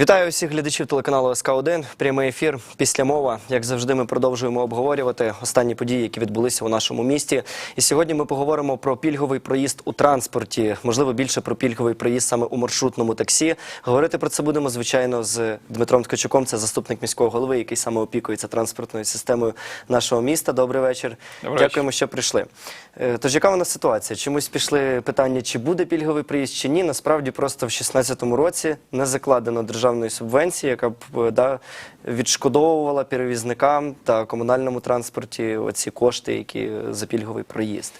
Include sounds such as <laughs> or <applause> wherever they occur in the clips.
Вітаю усіх глядачів телеканалу СК 1 Прямий ефір після мова. Як завжди, ми продовжуємо обговорювати останні події, які відбулися у нашому місті. І сьогодні ми поговоримо про пільговий проїзд у транспорті. Можливо, більше про пільговий проїзд саме у маршрутному таксі. Говорити про це будемо звичайно з Дмитром Ткачуком. Це заступник міського голови, який саме опікується транспортною системою нашого міста. Добрий вечір. Добрий Дякуємо, що прийшли. Е, Тож, яка у нас ситуація? Чомусь пішли питання, чи буде пільговий приїзд, чи ні. Насправді просто в 2016 році не закладено державної субвенції, яка б е, да, відшкодовувала перевізникам та комунальному транспорті оці кошти, які е, за пільговий проїзд.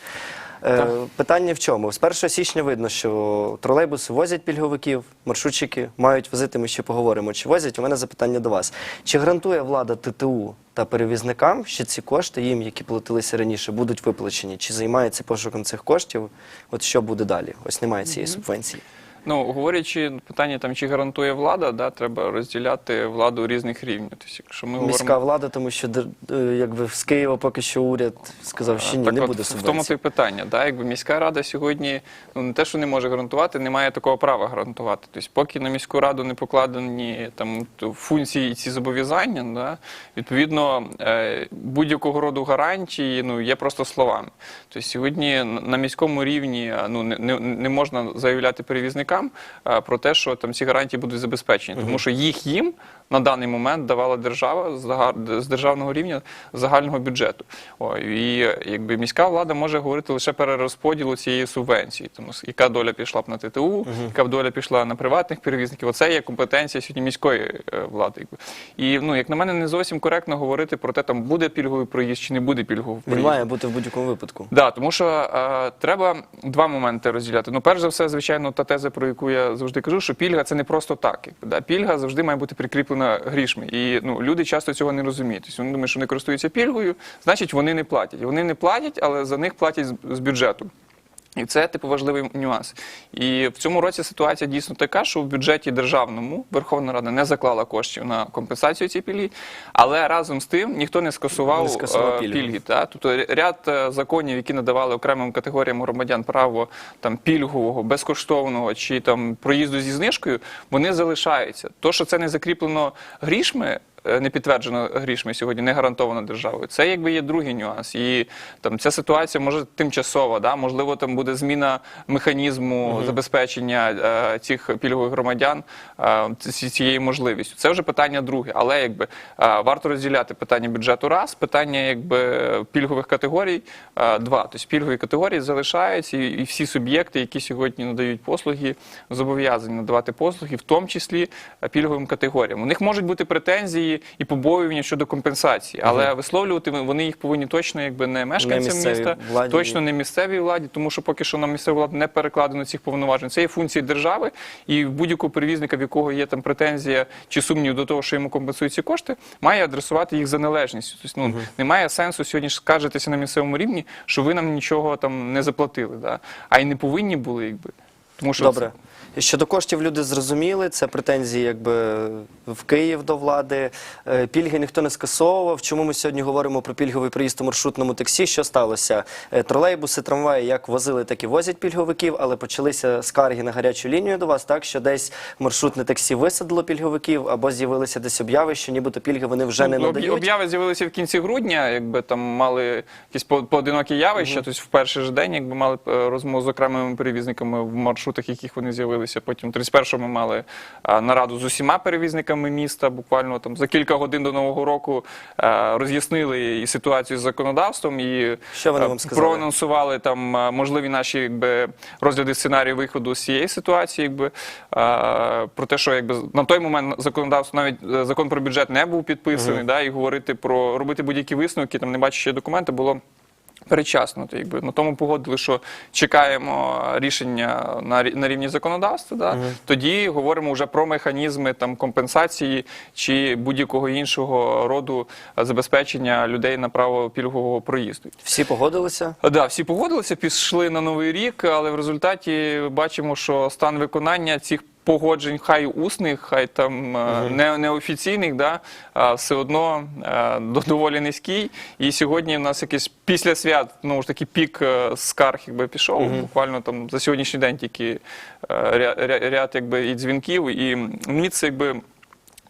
Е, Питання в чому? З 1 січня видно, що тролейбуси возять пільговиків, маршрутчики мають возити, ми ще поговоримо, чи возять. У мене запитання до вас. Чи гарантує влада ТТУ та перевізникам, що ці кошти їм, які платилися раніше, будуть виплачені? Чи займається пошуком цих коштів? От що буде далі? Ось немає цієї субвенції. Ну, говорячи питання там, чи гарантує влада, да, треба розділяти владу різних рівнів. Тобто, якщо ми Міська говоримо влада, тому що е, якби з Києва поки що уряд сказав, що ні, так не от, буде в тому субвенції. то й питання. Да, якби міська рада сьогодні ну не те, що не може гарантувати, не має такого права гарантувати. Тобто, поки на міську раду не покладені там функції і ці зобов'язання, да, відповідно е, будь-якого роду гарантії ну є просто словами. Тобто сьогодні на- міському рівні ну не, не, не можна заявляти перевізникам е, про те, що там ці гарантії будуть забезпечені, тому що їх їм на даний момент давала держава з державного рівня загального бюджету. І якби міська влада може говорити лише перерозподілу цієї субвенції, тому яка доля пішла б на ТТУ, яка б доля пішла на приватних перевізників. Оце є компетенція сьогодні міської е, влади. І ну, як на мене, не зовсім коректно говорити про те, там буде пільговий проїзд чи не буде пільговий Він проїзд. має бути в будь-якому випадку. Да, тому що е, треба два моменти розділяти. Ну, перш за все, звичайно, та теза, про яку я завжди кажу, що пільга це не просто так. Да? Пільга завжди має бути прикріплена грішми. І ну, люди часто цього не розуміють. Тобто вони думають, що вони користуються пільгою, значить вони не платять. Вони не платять, але за них платять з бюджету. І це типу важливий нюанс. І в цьому році ситуація дійсно така, що в бюджеті державному Верховна Рада не заклала коштів на компенсацію цієї пільги, але разом з тим ніхто не скасував, Не скасував е, пільгу. пільги. Та? Тобто ряд е, законів, які надавали окремим категоріям громадян право там пільгового, безкоштовного чи там проїзду зі знижкою, вони залишаються. То, що це не закріплено грішми. Е, Не підтверджено грішми сьогодні, не гарантовано державою. Це якби є другий нюанс. І там ця ситуація може тимчасова, да? можливо, там буде зміна механізму забезпечення е, цих пільгових громадян е, цією можливістю. Це вже питання друге. Але якби е, варто розділяти питання бюджету раз, питання якби пільгових категорій е, два. Тобто пільгові категорії залишаються, і, і всі суб'єкти, які сьогодні надають послуги, зобов'язані надавати послуги, в тому числі е, пільговим категоріям. У них можуть бути претензії і побоювання щодо компенсації, але висловлювати вони їх повинні точно, якби не мешканцям місцевій міста, владі. точно не місцевій владі, тому що поки що на місцеву владу не перекладено цих повноважень. Це є функції держави, і будь-якого перевізника, в якого є там претензія чи сумнів до того, що йому компенсують ці кошти, має адресувати їх за належністю. Тобто, ну немає сенсу сьогодні ж скаржитися на місцевому рівні, що ви нам нічого там не заплатили, да? а й не повинні були, якби. Тому що Добре. Щодо коштів люди зрозуміли, це претензії якби в Київ до влади. Е, Пільги ніхто не скасовував. Чому ми сьогодні говоримо про пільговий проїзд у маршрутному таксі? Що сталося? Е, Тролейбуси, трамваї як возили, так і возять пільговиків, але почалися скарги на гарячу лінію до вас, так що десь маршрутне таксі висадило пільговиків, або з'явилися десь обяви, що нібито пільги вони вже не Ну, об- надають. Обяви з'явилися в кінці грудня, якби там мали якісь по- поодинокі явища. Тобто в перший же день, якби мали е, розмову з окремими перевізниками в маршрутах, яких вони з'явилися. Потім 31-го ми мали нараду з усіма перевізниками міста. Буквально там за кілька годин до нового року роз'яснили і ситуацію з законодавством і Що вони вам сказали? проанонсували там можливі наші якби розгляди сценарію виходу з цієї ситуації, якби про те, що якби на той момент законодавство навіть е, закон про бюджет не був підписаний, да, і говорити про робити будь-які висновки, там не бачачи документи, було. Передчасно, то якби на тому погодили, що чекаємо рішення на на рівні законодавства. Да? Тоді говоримо вже про механізми там компенсації чи будь-якого іншого роду забезпечення людей на право пільгового проїзду. Всі погодилися. Да, всі погодилися, пішли на новий рік, але в результаті бачимо, що стан виконання цих погоджень, хай усних, хай там угу. не, неофіційних, да, все одно е, доволі низький. І сьогодні в нас якийсь після свят, ну ж таки, пік е, скарг якби пішов. Буквально там за сьогоднішній день тільки е, ря- ря- ряд якби і дзвінків. І мені це якби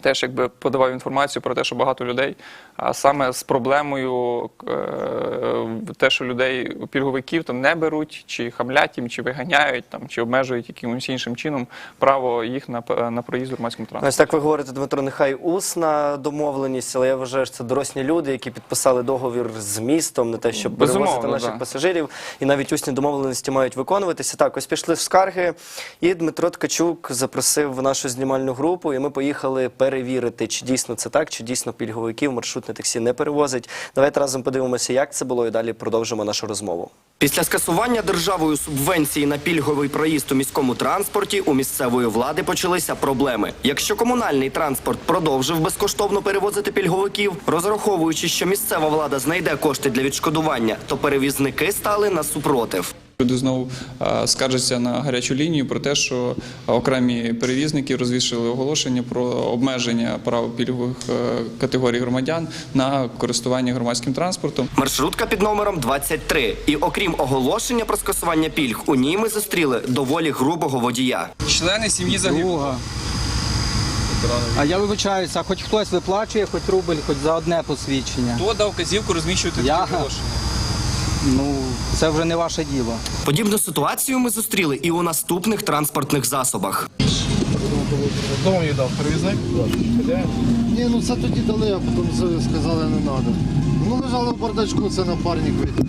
теж якби подавав інформацію про те, що багато людей, а саме з проблемою е, те, що людей пільговиків там не беруть, чи хамлять їм, чи виганяють, там, чи обмежують якимось іншим чином право їх на, на проїзд громадському Ну, транспорті. Ось так ви говорите, Дмитро, нехай усна домовленість, але я вважаю, що це дорослі люди, які підписали договір з містом на те, щоб Безумовно, перевозити наших да. пасажирів, і навіть усні домовленості мають виконуватися. Так, ось пішли в скарги, і Дмитро Ткачук запросив в нашу знімальну групу, і ми поїхали перевірити, чи дійсно це так, чи дійсно пільговиків маршрутне таксі не перевозить. Давайте разом подивимося, як це було, і далі продовжимо нашу розмову. Після скасування державою субвенції на пільговий проїзд у міському транспорті у місцевої влади почалися проблеми. Якщо комунальний транспорт продовжив безкоштовно перевозити пільговиків, розраховуючи, що місцева влада знайде кошти для відшкодування, то перевізники стали на супротив. Люди знову скаржаться на гарячу лінію про те, що окремі перевізники розвішали оголошення про обмеження прав пільгових е, категорій громадян на користування громадським транспортом. Маршрутка під номером 23. І окрім оголошення про скасування пільг, у ній ми зустріли доволі грубого водія. Члени сім'ї Друга. А я вибачаюся, а хоч хтось виплачує, хоч рубль, хоч за одне посвідчення. Хто дав вказівку розміщувати Я? Ну, це вже не ваше діло. Подібну ситуацію ми зустріли і у наступних транспортних засобах. Хто їдав, дав? Перевізник? Ні, ну це тоді дали, а потім сказали не треба. Ну лежали в бардачку, це напарник витяг.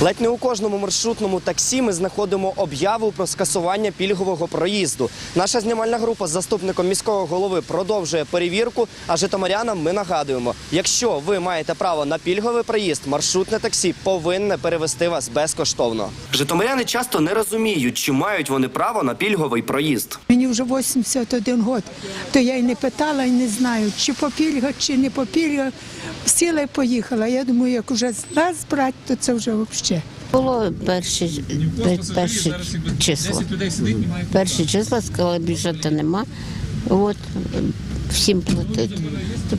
Ледь не у кожному маршрутному таксі ми знаходимо об'яву про скасування пільгового проїзду. Наша знімальна група з заступником міського голови продовжує перевірку. А житомирянам ми нагадуємо: якщо ви маєте право на пільговий проїзд, маршрутне таксі повинне перевести вас безкоштовно. Житомиряни часто не розуміють, чи мають вони право на пільговий проїзд. Мені вже 81 год, то я й не питала, і не знаю, чи по пільгах, чи не по пільгах. Сіла і поїхала. Я думаю, як вже раз брати, то це вже взагалі. Було перше перше число. числа. число. Сказали, бюджету нема. От всім платити.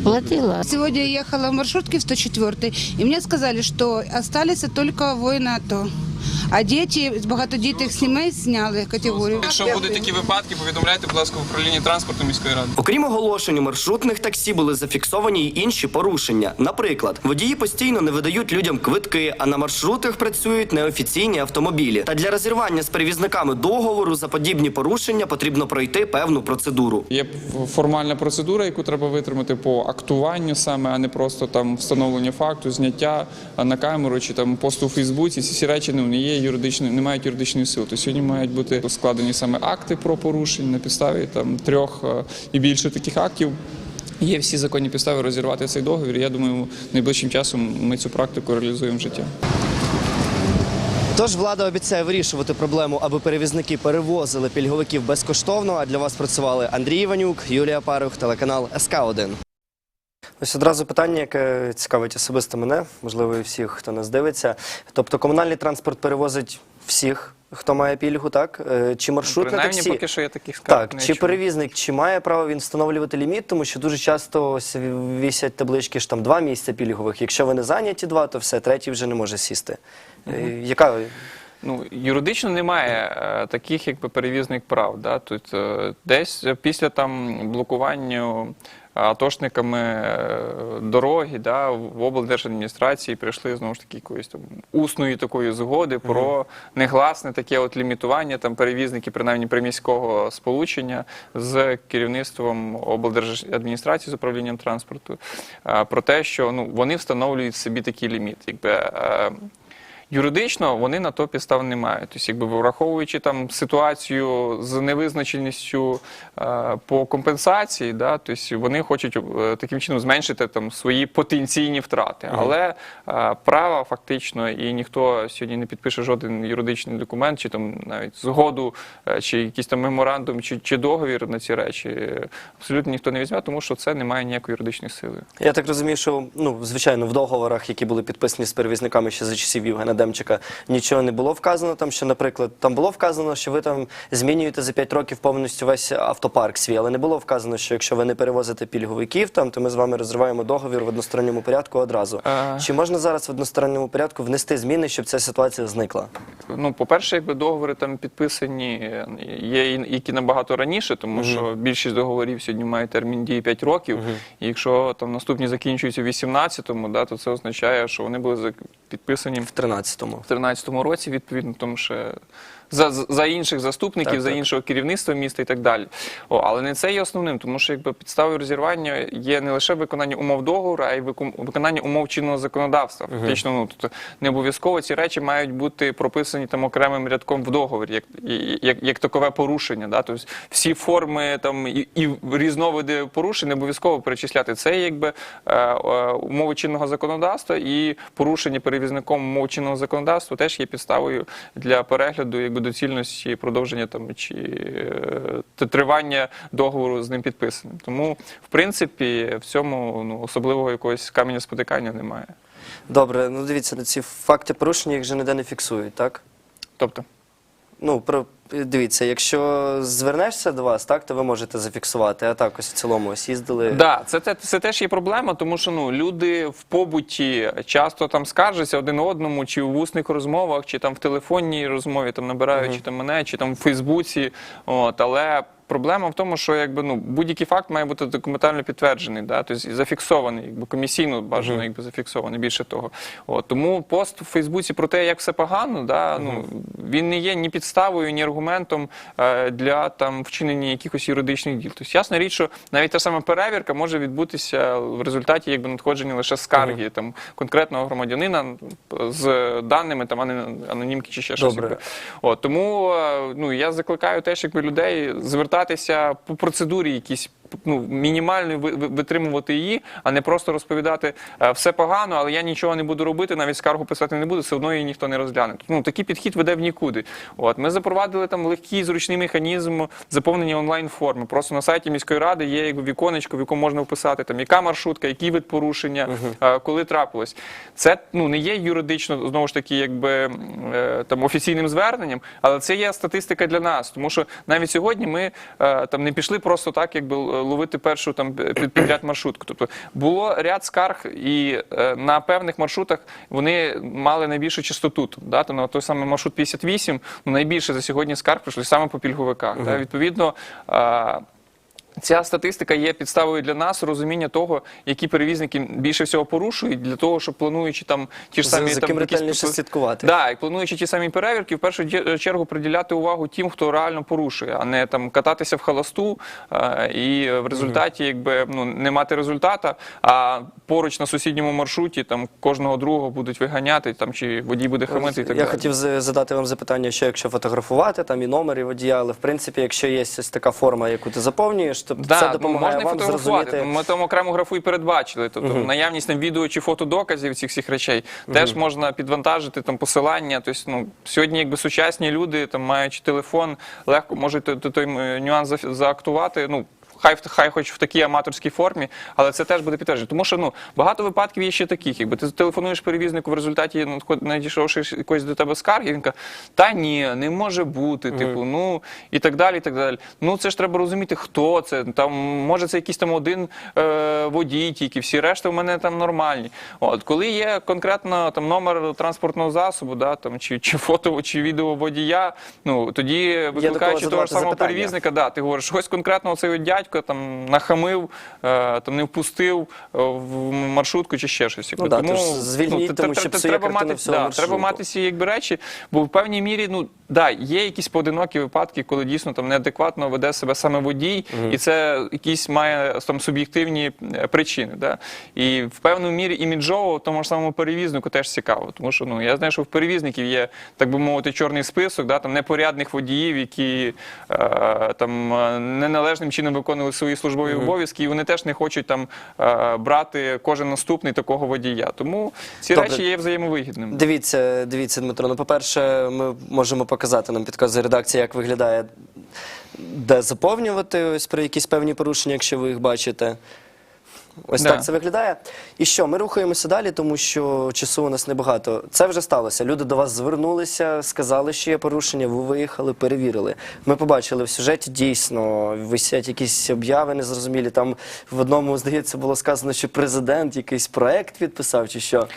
Платила. Сьогодні я їхала в маршрутці в 104 і мені сказали, що залишилися тільки воїни АТО. А дети з багатодітних сімей зняли категорію. Якщо будуть такі випадки, повідомляйте, будь ласка, в управлінні транспорту міської ради. Окрім оголошень у маршрутних таксі були зафіксовані й інші порушення. Наприклад, водії постійно не видають людям квитки, а на маршрутах працюють неофіційні автомобілі. Та для розірвання з перевізниками договору за подібні порушення потрібно пройти певну процедуру. Є формальна процедура, яку треба витримати по актуванню саме, а не просто там встановлення факту, зняття на камеру чи там посту у Фейсбуці. Ці всі речі ну, не є юридичною, не мають юридичної сили. То сьогодні мають бути складені саме акти про порушення на підставі там трьох е, і більше таких актів. Є всі законні підстави розірвати цей договір. Я думаю, найближчим часом ми цю практику реалізуємо в життя. Тож влада обіцяє вирішувати проблему, аби перевізники перевозили пільговиків безкоштовно. А для вас працювали Андрій Іванюк, Юлія Парух, телеканал СК 1 Ось одразу питання, яке цікавить особисто мене, можливо, і всіх, хто нас дивиться. Тобто комунальний транспорт перевозить всіх, хто має пільгу, так? Е, Чи маршрутне Принаймні, таксі? поки що я таких Так, не чи чув. перевізник, чи має право він встановлювати ліміт, тому що дуже часто ось вісять таблички ж там два місця пільгових. Якщо ви не зайняті два, то все, третій вже не може сісти. Е, Яка Ну, юридично немає е, таких якби перевізних прав. Да? Тут е, десь після там блокування атошниками е, дороги да, в облдержадміністрації прийшли знову ж таки якоїсь там усної такої згоди про негласне таке от лімітування там перевізників, принаймні приміського сполучення з керівництвом облдержадміністрації з управлінням транспорту е, про те, що ну вони встановлюють собі такий ліміт. Якби е, Юридично вони на то підстав не мають. Тобто, якби враховуючи там ситуацію з невизначеністю е, по компенсації, да, тобто вони хочуть е, таким чином зменшити там свої потенційні втрати. Але е, права фактично і ніхто сьогодні не підпише жоден юридичний документ, чи там навіть згоду, е, чи якийсь там меморандум, чи, чи договір на ці речі. Абсолютно ніхто не візьме, тому що це не має ніякої юридичної сили. Я так розумію, що ну звичайно в договорах, які були підписані з перевізниками ще за часів Євгена Демчика, нічого не було вказано там, що, наприклад, там було вказано, що ви там змінюєте за 5 років повністю весь автопарк свій, але не було вказано, що якщо ви не перевозите пільговиків, там, то ми з вами розриваємо договір в односторонньому порядку одразу. Е. Чи можна зараз в односторонньому порядку внести зміни, щоб ця ситуація зникла? Ну, по-перше, якби договори там підписані є, які набагато раніше, тому що більшість договорів сьогодні має термін дії 5 років. І якщо там наступні закінчуються в 18-му, да, то це означає, що вони були підписані В 13-му. В 13-му році, відповідно, тому що за, за інших заступників, Так, за так. іншого керівництва міста і так далі. О, але не це є основним, тому що якби підставою розірвання є не лише виконання умов договору, а й виконання умов чинного законодавства. Фактично, ну тобто не обов'язково ці речі мають бути прописані там окремим рядком в договорі, як, як, як такове порушення. Да? Тобто всі форми там і, і різновиди порушень не обов'язково перечисляти. Це якби е, е, умови чинного законодавства і порушення перевізником умов чинного законодавства теж є підставою для перегляду якби доцільності продовження там чи е, тривання договору з ним підписаним. Тому, в принципі, в цьому ну особливого якогось каменя спотикання немає. Добре, ну дивіться, ці факти порушення їх вже ніде не фіксують, так? Тобто. Ну, про дивіться, якщо звернешся до вас, так, то ви можете зафіксувати. А так ось в цілому ось їздили. Да, це, це, це теж є проблема, тому що ну люди в побуті часто там скаржаться один одному, чи в усних розмовах, чи там в телефонній розмові, там набираючи там мене, чи там в Фейсбуці. От, але проблема в тому, що якби ну будь-який факт має бути документально підтверджений, да, тобто зафіксований, якби комісійно бажано, якби зафіксований. Більше того, от тому пост в Фейсбуці про те, як все погано, да, ну він не є ні підставою, ні аргументом е, для там вчинення якихось юридичних діл. Тобто ясна річ, що навіть та сама перевірка може відбутися в результаті якби надходження лише скарги там конкретного громадянина з даними там анонімки чи ще щось. Добре. От тому е, ну я закликаю теж якби людей звертатися по процедурі якісь. Ну, мінімально ви- ви- витримувати її, а не просто розповідати е, все погано, але я нічого не буду робити, навіть скаргу писати не буду, все одно її ніхто не розгляне. Ну такий підхід веде в нікуди. От ми запровадили там легкий зручний механізм заповнення онлайн форми. Просто на сайті міської ради є якби віконечко, в якому можна вписати там яка маршрутка, який вид порушення, е, коли трапилось. Це ну не є юридично знову ж таки, якби е, там офіційним зверненням, але це є статистика для нас, тому що навіть сьогодні ми там не пішли просто так, якби ловити першу там підряд маршрутку. Тобто було ряд скарг, і е, на певних маршрутах вони мали найбільшу частоту. Да? То на той самий маршрут 58, ну найбільше за сьогодні скарг прийшли саме по пільговиках. Да? Відповідно. Ця статистика є підставою для нас розуміння того, які перевізники більше всього порушують для того, щоб плануючи там ті ж самі за там ким якісь ретельніше слідкувати. Да, і плануючи ті самі перевірки, в першу чергу приділяти увагу тим, хто реально порушує, а не там кататися в холосту е, і в результаті, якби ну не мати результата, а поруч на сусідньому маршруті там кожного другого будуть виганяти, там чи водій буде хамити і так Я далі. хотів задати вам запитання, що якщо фотографувати, там і номер, і водія, але в принципі, якщо є ось така форма, яку ти заповнюєш, то Да, це допомагає можна вам зрозуміти. Ми там окрему графу і передбачили. Тобто наявність там відео чи фотодоказів цих всіх речей теж можна підвантажити там посилання. Тобто, ну сьогодні, якби сучасні люди, там маючи телефон, легко можуть той, той, той нюанс за- заактувати. Ну. Хай, хай хоч в такій аматорській формі, але це теж буде підтверджено. Тому що ну багато випадків є ще таких. Якби ти телефонуєш перевізнику в результаті надійшовши якось до тебе скарги, він каже, та ні, не може бути. Типу, ну і так далі. і так далі. Ну це ж треба розуміти, хто це. Там може це якийсь там один е, водій, тільки всі решта в мене там нормальні. От коли є конкретно там номер транспортного засобу, да там чи, чи фото, чи відео водія, ну тоді викликаючи того ж самого перевізника, да, ти говориш, ось конкретно цей от дядько там нахамив, е, там не впустив е, в маршрутку чи ще щось. Ну да, тож звільніть, те- тому що псує треба картину мати, всього да, маршруту. треба мати ці якби речі, бо в певній мірі, ну да, є якісь поодинокі випадки, коли дійсно там неадекватно веде себе саме водій, і це якісь має там суб'єктивні е, причини. Да? І в певній мірі іміджово тому ж самому перевізнику теж цікаво. Тому що ну я знаю, що в перевізників є, так би мовити, чорний список, да, там непорядних водіїв, які е, там е, неналежним чином виконували свої службові обов'язки, і вони теж не хочуть там е, брати кожен наступний такого водія. Тому ці Добре. речі є взаємовигідними. Дивіться, дивіться, Дмитро. Ну, по-перше, ми можемо показати нам підказує редакція, як виглядає, де заповнювати ось про якісь певні порушення, якщо ви їх бачите. Ось Да. так це виглядає. І що, ми рухаємося далі, тому що часу у нас небагато. Це вже сталося. Люди до вас звернулися, сказали, що є порушення, ви виїхали, перевірили. Ми побачили в сюжеті дійсно висять якісь обяви незрозумілі. Там в одному, здається, було сказано, що президент якийсь проект підписав, чи що.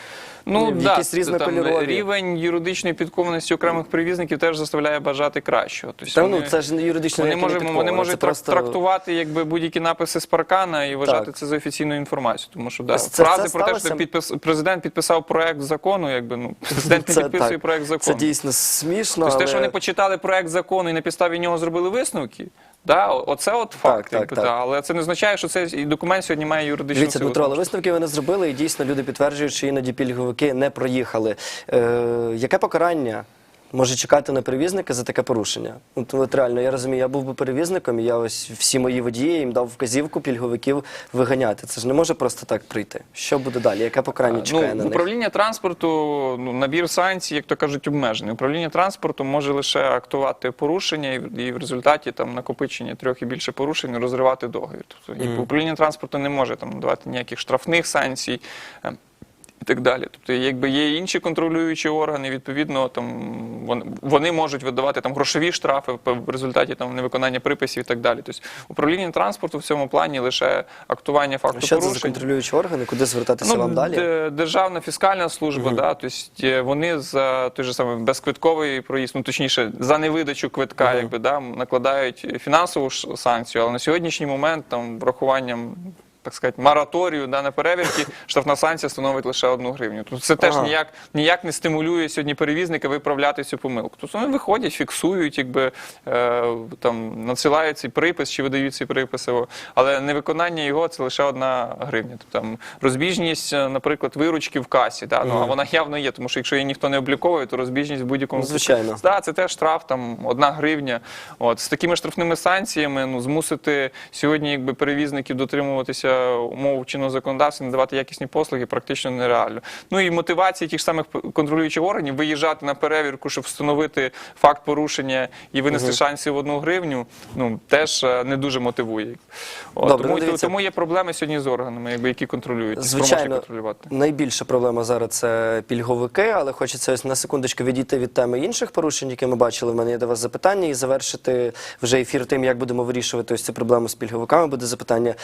Ну, да, якісь різнокольорові. Рівень юридичної підкованості окремих перевізників теж заставляє бажати кращого. Тобто Та вони- ну це ж не юридично Вони, ніяке не вони можуть трак- просто... трактувати якби будь-які написи з паркана і вважати Так. це за офіційну інформацію. Тому що да, це- фрази це про те, що підпис, президент підписав проект закону, якби ну <laughs> президент не підписує так. проект закону. Це дійсно смішно. Тобто те, що вони почитали проект закону і на підставі нього зробили висновки. Да, оце от факт, так, так, так. але це не означає, що цей документ сьогодні має юридичну Дивіться, силу. Дмитро, але висновки вони зробили, і дійсно люди підтверджують, що іноді пільговики не проїхали. Е, яке покарання може чекати на перевізника за таке порушення? От, от реально, я розумію, я був би перевізником, і я ось всі мої водії їм дав вказівку пільговиків виганяти. Це ж не може просто так прийти. Що буде далі? Яке покарання чекає ну, на них? управління транспорту, ну, набір санкцій, як то кажуть, обмежений. Управління транспорту може лише актувати порушення і, в- і в результаті там накопичення трьох і більше порушень розривати договір. Тобто якби, управління транспорту не може там давати ніяких штрафних санкцій. Так далі. Тобто, якби є інші контролюючі органи, відповідно, там вони, вони можуть видавати там грошові штрафи в результаті там невиконання приписів і так далі. Тобто управління транспорту в цьому плані лише актування факту Що це за контролюючі органи? Куди звертатися Ну, вам далі? Державна фіскальна служба, да, тобто е, вони за той же самий безквитковий проїзд, ну точніше, за невидачу квитка, якби да, накладають фінансову санкцію, але на сьогоднішній момент там врахуванням. Так сказати, мораторію да, на перевірки, <laughs> штрафна санкція становить лише одну гривню. Тобто це теж Ага. ніяк, ніяк не стимулює сьогодні перевізника виправляти цю помилку. Тобто вони виходять, фіксують, якби е, там надсилають цей припис чи видають цей припис, але невиконання його це лише одна гривня. Тобто там розбіжність, е, наприклад, виручки в касі, да, ну, а вона явно є, тому що якщо її ніхто не обліковує, то розбіжність в будь-якому Ну, звичайно. Да, це теж штраф, там одна гривня. От з такими штрафними санкціями ну змусити сьогодні, якби перевізників дотримуватися умов чинного законодавства, не давати якісні послуги, практично нереально. Ну і мотивація тих самих контролюючих органів виїжджати на перевірку, щоб встановити факт порушення і винести шансів в одну гривню. Ну теж е, не дуже мотивує. От, Добре, тому, ну, дивіться. тому є проблеми сьогодні з органами, якби які контролюють, Звичайно, контролювати. найбільша проблема зараз це пільговики, але хочеться ось на секундочку відійти від теми інших порушень, які ми бачили. В мене є до вас запитання, і завершити вже ефір тим, як будемо вирішувати ось цю проблему з пільговиками. Буде запитання.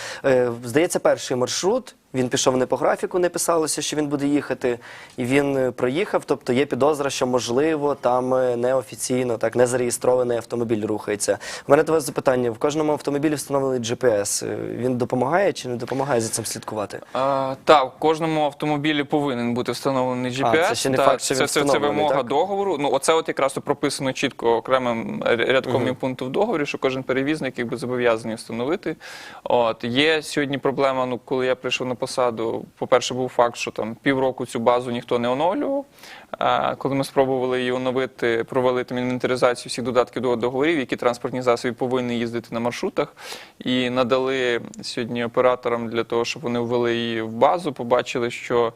Здається, перший маршрут. Він пішов не по графіку, не писалося, що він буде їхати, і він е, проїхав. Тобто є підозра, що можливо там е, неофіційно, так не зареєстрований автомобіль рухається. У мене до вас запитання: в кожному автомобілі встановлений GPS. Е, Він допомагає чи не допомагає за цим слідкувати? А, так, в кожному автомобілі повинен бути встановлений GPS. це ще не так, факт, що це, він це, це вимога так? договору. Ну, оце от якраз прописано чітко окремим рядком і пунктом в договорі, що кожен перевізник якби зобов'язаний встановити. От є сьогодні проблема. Ну, коли я прийшов на посаду, по-перше, був факт, що там півроку цю базу ніхто не оновлював. А коли ми спробували її оновити, провели там інвентаризацію всіх додатків до договорів, які транспортні засоби повинні їздити на маршрутах, і надали сьогодні операторам для того, щоб вони ввели її в базу, побачили, що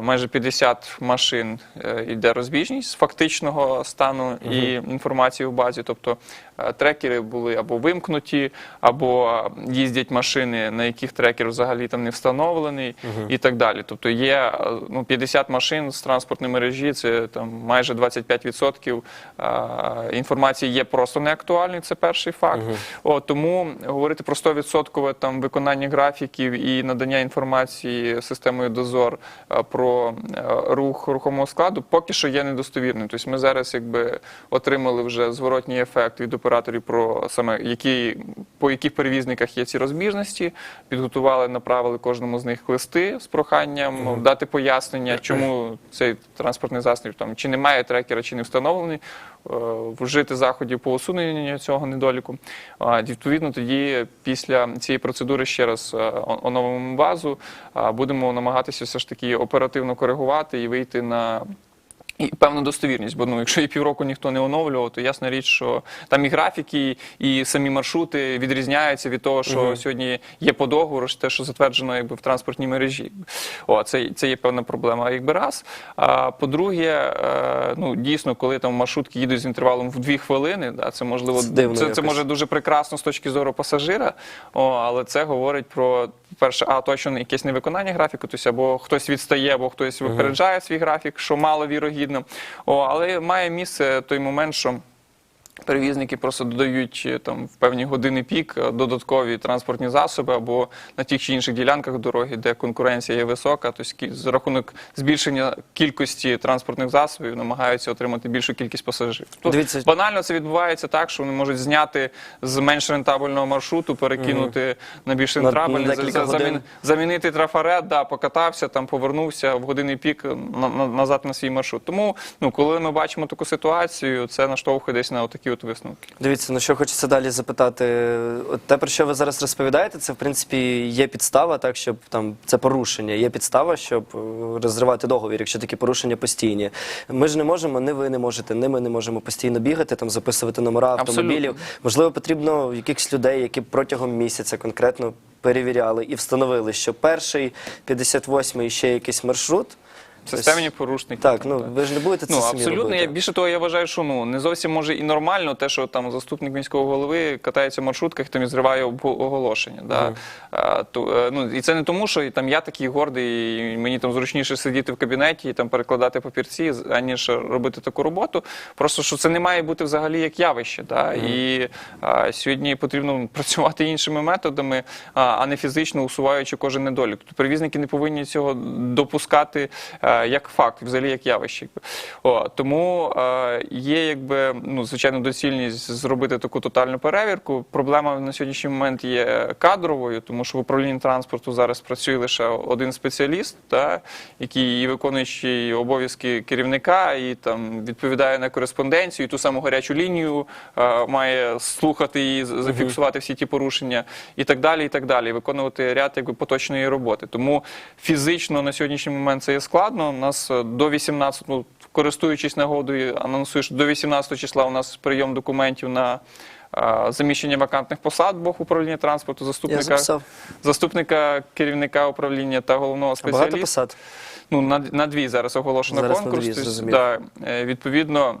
майже 50 машин е, йде розбіжність з фактичного стану і інформації в базі. Тобто трекери були або вимкнуті, або е, їздять машини, на яких трекер взагалі там не встановлений, і так далі. Тобто є е, ну, 50 машин з транспортної мережі, це там майже 25% е, інформації є просто неактуальною, це перший факт. О, тому говорити про 100% там виконання графіків і надання інформації системою дозор е, про е, рух рухомого складу поки що є недостовірним. Тобто ми зараз якби отримали вже зворотній ефект від операторів про саме які по яких перевізниках є ці розбіжності, підготували, направили кожному з них листи з проханням дати пояснення, чому цей транспортний засіб там чи немає трекера, чи не встановлений, е, вжити заходів по усуненню цього недоліку. Відповідно, тоді після цієї процедури ще раз е, оновимо базу, будемо намагатися все ж таки оперативно коригувати і вийти на і певну достовірність, бо ну, якщо і півроку ніхто не оновлював, то ясна річ, що там і графіки, і самі маршрути відрізняються від того, що сьогодні є по договору, що те, що затверджено якби в транспортній мережі. О, це, це є певна проблема, якби раз. А по-друге, е, ну дійсно, коли там маршрутки їдуть з інтервалом в дві хвилини, да, це можливо Це дивно це, це може дуже прекрасно з точки зору пасажира, о, але це говорить про перше, а точно якесь невиконання графіку, тобто або хтось відстає, або хтось випереджає свій графік, що мало вірогідно. О, але має місце той момент, що. Перевізники просто додають е, там в певні години пік е, додаткові транспортні засоби або на тих чи інших ділянках дороги, де конкуренція є висока, тобто кі- за рахунок збільшення кількості транспортних засобів намагаються отримати більшу кількість пасажирів. Тобто Дивіться- банально це відбувається так, що вони можуть зняти з менш рентабельного маршруту, перекинути на більш На- на рентабельний, за- замін- замінити трафарет, да, покатався, там повернувся в годинний пік на, на, назад на свій маршрут. Тому, ну, коли ми бачимо таку ситуацію, це наштовхує десь на такі от висновки. Дивіться, ну що хочеться далі запитати. От те, про що ви зараз розповідаєте, це в принципі є підстава, так щоб там це порушення. Є підстава, щоб е, розривати договір, якщо такі порушення постійні. Ми ж не можемо, не ви не можете, не ми не можемо постійно бігати, там записувати номера автомобілів. Можливо, потрібно якихось людей, які протягом місяця конкретно перевіряли і встановили, що перший 58-й ще якийсь маршрут. Системні порушники. Так, ну ви ж не будете це Ну, самі абсолютно. робити. Я, більше того, я вважаю, що ну не зовсім може і нормально те, що там заступник міського голови катається в маршрутках там і зриває оголошення. Да? А, то, е, ну, і це не тому, що там я такий гордий, і мені там зручніше сидіти в кабінеті і там перекладати папірці, аніж робити таку роботу. Просто що це не має бути взагалі як явище. Да? І а, сьогодні потрібно працювати іншими методами, а, а не фізично усуваючи кожен недолік. Тобто перевізники не повинні цього допускати е, як факт, взагалі як явище. О, тому е, є якби ну звичайно доцільність зробити таку тотальну перевірку. Проблема на сьогоднішній момент є кадровою, тому що в управлінні транспорту зараз працює лише один спеціаліст, та, який і виконуючий обов'язки керівника, і там відповідає на кореспонденцію, і ту саму гарячу лінію е, має слухати і зафіксувати всі ті порушення, і так далі, і так далі, виконувати ряд якби поточної роботи. Тому фізично на сьогоднішній момент це є складно. У нас е, до 18, ну, користуючись нагодою, анонсую, що до 18 числа у нас прийом документів на заміщення вакантних посад в управління транспорту, заступника, заступника керівника управління та головного спеціаліста. багато посад. Ну, на, на дві зараз оголошено Зараз на конкурс. дві, Тобто, да, е, відповідно,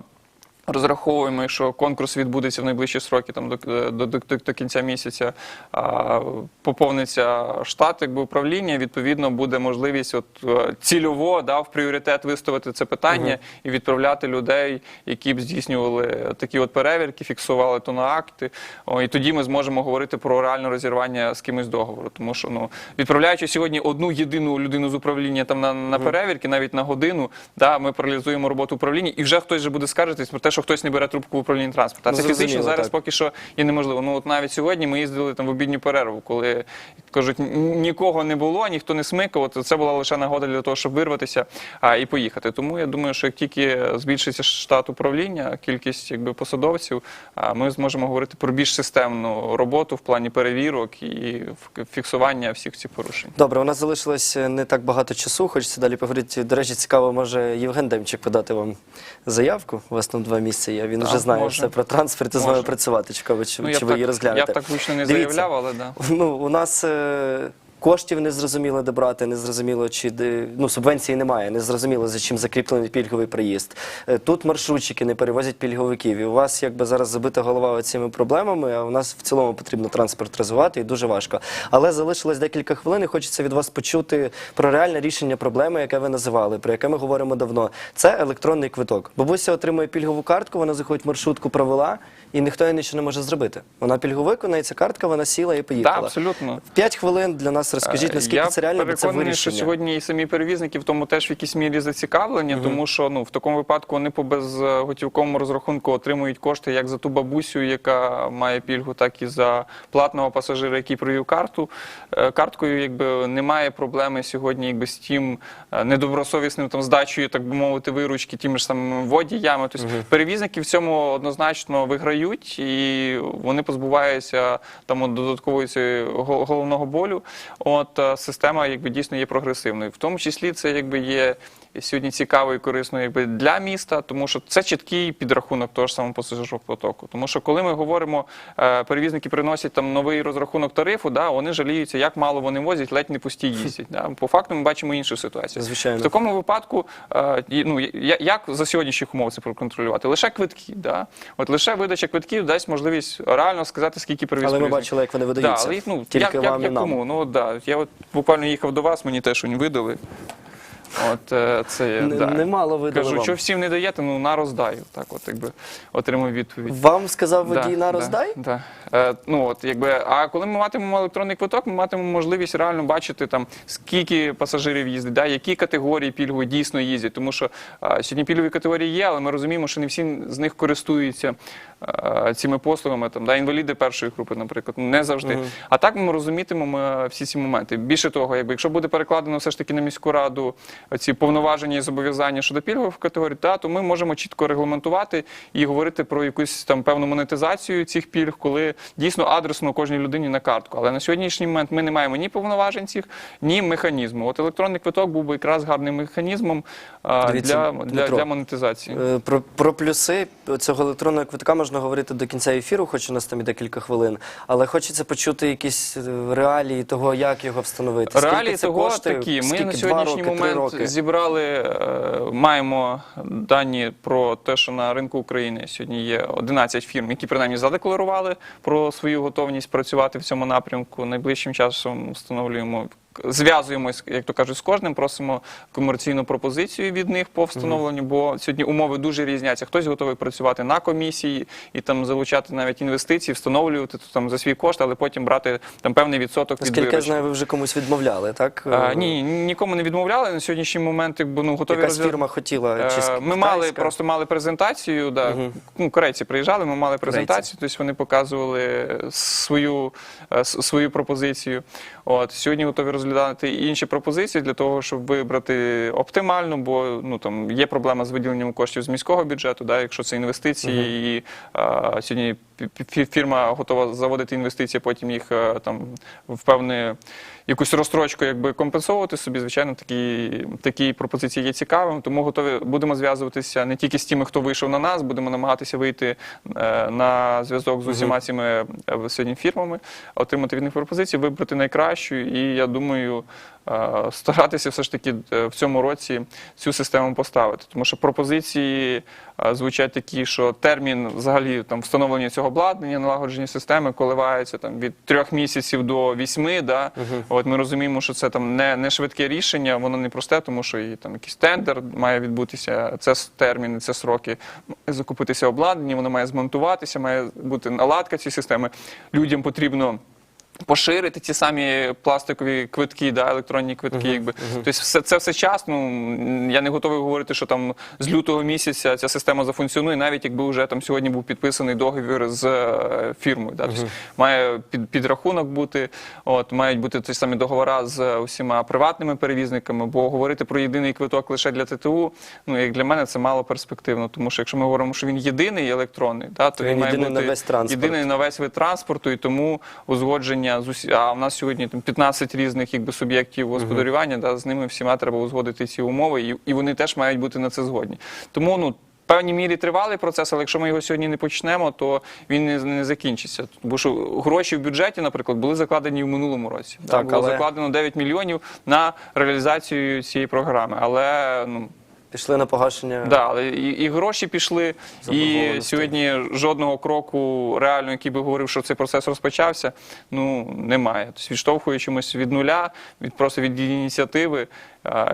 розраховуємо, що конкурс відбудеться в найближчі сроки, там, до, до, до, до, кінця місяця, а, поповниться штат якби, управління, відповідно, буде можливість от, е, цільово да, в пріоритет виставити це питання і відправляти людей, які б здійснювали такі от перевірки, фіксували то на акти. О, і тоді ми зможемо говорити про реальне розірвання з кимось договору. Тому що ну, відправляючи сьогодні одну єдину людину з управління там на, на перевірки, навіть на годину, да, ми паралізуємо роботу управління, і вже хтось же буде скаржитись про те, що хтось не бере трубку в управлінні транспорту. А Ну, це фізично зараз так. поки що і неможливо. Ну от навіть сьогодні ми їздили там в обідню перерву, коли кажуть, нікого не було, ніхто не смикав. От це була лише нагода для того, щоб вирватися а, і поїхати. Тому я думаю, що як тільки збільшиться штат управління, кількість якби посадовців, а, ми зможемо говорити про більш системну роботу в плані перевірок і фіксування всіх цих порушень. Добре, у нас залишилось е, не так багато часу. Хочеться далі поговорити. До речі, цікаво, може Євген Демчик подати вам заявку. У вас там два місця є. Він Так, вже знає може. все про транспорт і з вами працювати. Цікаво, чи, Ну, чи ви її розглянете. я б так гучно не Дивіться, заявляв, але да. Ну, у нас е, коштів не зрозуміло де брати, не зрозуміло, чи ну, субвенції немає, не зрозуміло, за чим закріплений пільговий проїзд. Е, тут маршрутчики не перевозять пільговиків. І у вас якби зараз забита голова цими проблемами, а у нас в цілому потрібно транспорт розвивати і дуже важко. Але залишилось декілька хвилин і хочеться від вас почути про реальне рішення проблеми, яке ви називали, про яке ми говоримо давно. Це електронний квиток. Бабуся отримує пільгову картку, вона заходить в маршрутку, провела, і ніхто нічого не може зробити. Вона пільговик, у неї ця картка, вона сіла і поїхала. Так, абсолютно. В 5 хвилин для нас розкажіть, наскільки Е, Я це реально, бо це переконаний, що сьогодні і самі перевізники в тому теж в якійсь мірі зацікавлені, тому що ну в такому випадку вони по безготівковому розрахунку отримують кошти як за ту бабусю, яка має пільгу, так і за платного пасажира, який провів карту. Е, Карткою, якби немає проблеми сьогодні, якби з тим е, недобросовісним там здачею, так би мовити, виручки тими ж самими водіями. Тобто перевізники в цьому однозначно виграють. Дають, і вони позбуваються там додаткової головного болю. От е, система якби дійсно є прогресивною. В тому числі це якби є сьогодні цікаво і корисно якби для міста, тому що це чіткий підрахунок того ж самого пасажирського потоку. Тому що коли ми говоримо, е, перевізники приносять там новий розрахунок тарифу, да, вони жаліються, як мало вони возять, ледь не пусті їздять. Да. По факту ми бачимо іншу ситуацію. Звичайно. В такому випадку, е, ну, як за сьогоднішніх умов це проконтролювати? Лише квитки. Да? От лише видача квитків дасть можливість реально сказати, скільки привіз. Але ми бачили, як вони видаються. Да, але, ну, Тільки як, вам як, і нам. кому? Ну, да. Я от буквально їхав до вас, мені теж вони видали. От е, це я, Н- да. немало видали Кажу, вам. що всім не даєте, ну на роздаю. Так, от якби отримав відповідь. Вам сказав водій Да, на роздай? Да, Е, ну от якби, а коли ми матимемо електронний квиток, ми матимемо можливість реально бачити там скільки пасажирів їздить, да, які категорії пільгові дійсно їздять. Тому що е, сьогодні пільгові категорії є, але ми розуміємо, що не всі з них користуються е, цими послугами. Там да, інваліди першої групи, наприклад, ну, не завжди. А так ми розумітимемо всі ці моменти. Більше того, якби якщо буде перекладено все ж таки на міську раду ці повноваження і зобов'язання щодо пільгових категорій, та то ми можемо чітко регламентувати і говорити про якусь там певну монетизацію цих пільг, коли дійсно адресно кожній людині на картку. Але на сьогоднішній момент ми не маємо ні повноважень цих, ні механізму. От електронний квиток був би якраз гарним механізмом а, Дивіться, для, для, Дмитро, для монетизації. Е, Про, про плюси цього електронного квитка можна говорити до кінця ефіру, хоч у нас там і декілька хвилин. Але хочеться почути якісь е, реалії того, як його встановити. Скільки Реалії це того коштує? такі. Ми Скільки? на Два сьогоднішній роки, три момент роки? зібрали, е, маємо дані про те, що на ринку України сьогодні є 11 фірм, які принаймні задекларували про свою готовність працювати в цьому напрямку. Найближчим часом встановлюємо. Зв'язуємось, як то кажуть, з кожним, просимо комерційну пропозицію від них по встановленню, бо сьогодні умови дуже різняться. Хтось готовий працювати на комісії і там залучати навіть інвестиції, встановлювати там за свій кошт, але потім брати там певний відсоток від Наскільки я знаю, ви вже комусь відмовляли, так? А, ні, нікому не відмовляли. На сьогоднішній момент якби, ну, готові Якась фірма хотіла, чи Е, Ми мали просто мали презентацію. Да. Ну, корейці приїжджали, ми мали презентацію, тобто вони показували свою, е, свою пропозицію. От сьогодні готові розглядати інші пропозиції для того, щоб вибрати оптимально, бо ну там є проблема з виділенням коштів з міського бюджету, да, якщо це інвестиції, і а, сьогодні фірма готова заводити інвестиції, потім їх е, там в певне якусь розстрочку якби компенсовувати собі. Звичайно, такі, такі пропозиції є цікавими, тому готові будемо зв'язуватися не тільки з тими, хто вийшов на нас, будемо намагатися вийти е, на зв'язок з усіма цими е, сьогодні фірмами, отримати від них пропозиції, вибрати найкращу, і я думаю. Е, Старатися все ж таки е, в цьому році цю систему поставити, тому що пропозиції е, звучать такі, що термін взагалі там встановлення цього обладнання, налагодження системи коливається там від трьох місяців до вісьми. Да? От ми розуміємо, що це там не, не швидке рішення, воно не просте, тому що і там якийсь тендер має відбутися. Це терміни, це сроки. Закупитися обладнання, воно має змонтуватися, має бути наладка цієї системи. Людям потрібно. Поширити ті самі пластикові квитки, да, електронні квитки, якби тобто все це все час. Ну я не готовий говорити, що там з лютого місяця ця система зафункціонує, навіть якби вже там сьогодні був підписаний договір з е, фірмою. Да, тобто має під, підрахунок бути, от мають бути ті самі договори з усіма приватними перевізниками, бо говорити про єдиний квиток лише для ТТУ, ну як для мене це мало перспективно, тому що якщо ми говоримо, що він єдиний електронний, да, то Він він має бути на весь єдиний на весь вид транспорту, і тому узгодження з усі... а в нас сьогодні там 15 різних якби суб'єктів господарювання, да, з ними всіма треба узгодити ці умови, і, і вони теж мають бути на це згодні. Тому ну. в Певній мірі тривалий процес, але якщо ми його сьогодні не почнемо, то він не, не закінчиться. Бо що гроші в бюджеті, наприклад, були закладені в минулому році. Да, Так, було але- закладено 9 мільйонів на реалізацію цієї програми. Але ну Пішли на погашення. Да, але і, і гроші пішли, і сьогодні жодного кроку реально, який би говорив, що цей процес розпочався, ну немає. Тобто відштовхуючимось від нуля, від просто від ініціативи,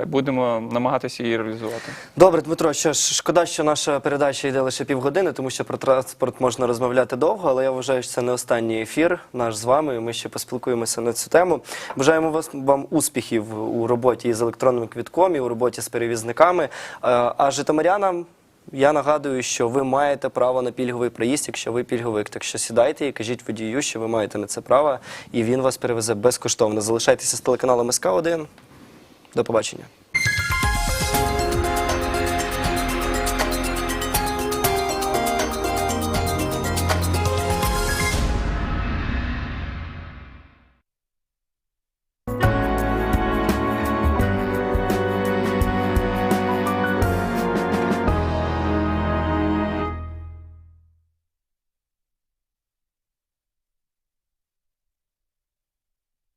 будемо намагатися її реалізувати. Добре, Дмитро, що ж, шкода, що наша передача йде лише півгодини, тому що про транспорт можна розмовляти довго, але я вважаю, що це не останній ефір наш з вами. Ми ще поспілкуємося на цю тему. Бажаємо вас вам успіхів у роботі із електронним квітком і у роботі з перевізниками. А житомирянам. Я нагадую, що ви маєте право на пільговий проїзд, якщо ви пільговик. Так що сідайте і кажіть водію, що ви маєте на це право, і він вас перевезе безкоштовно. Залишайтеся з телеканалом СК 1 До побачення.